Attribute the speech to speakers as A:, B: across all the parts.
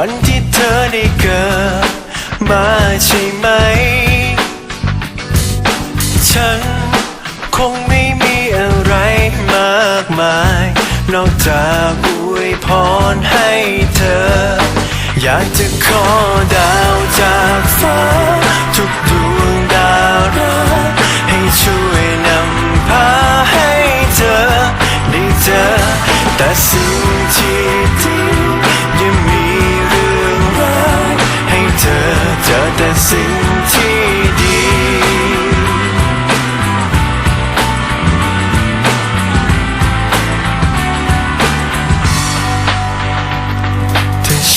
A: วันที่เธอได้เกิดมาใช่ไหม ฉันคงไม่มีอะไรมากมาย นอกจากอวยพรให้เธอ อยากจะขอดาวจากฟ้า ทุกดวงดาวรักให้ช่วยนำพาให้เธอได้เจอแต่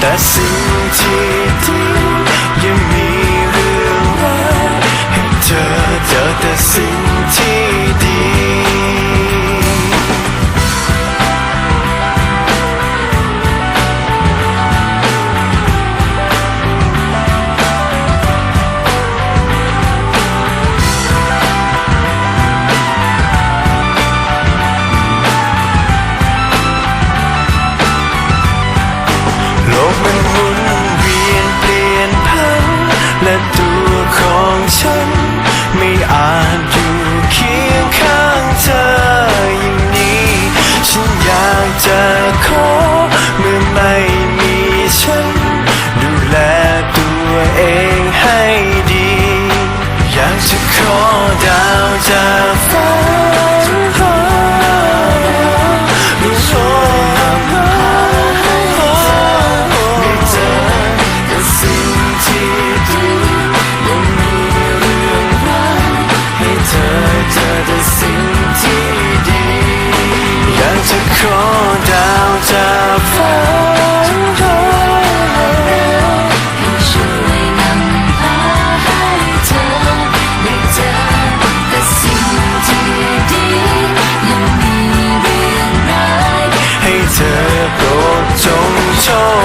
A: แต่สิ่งที่ดี show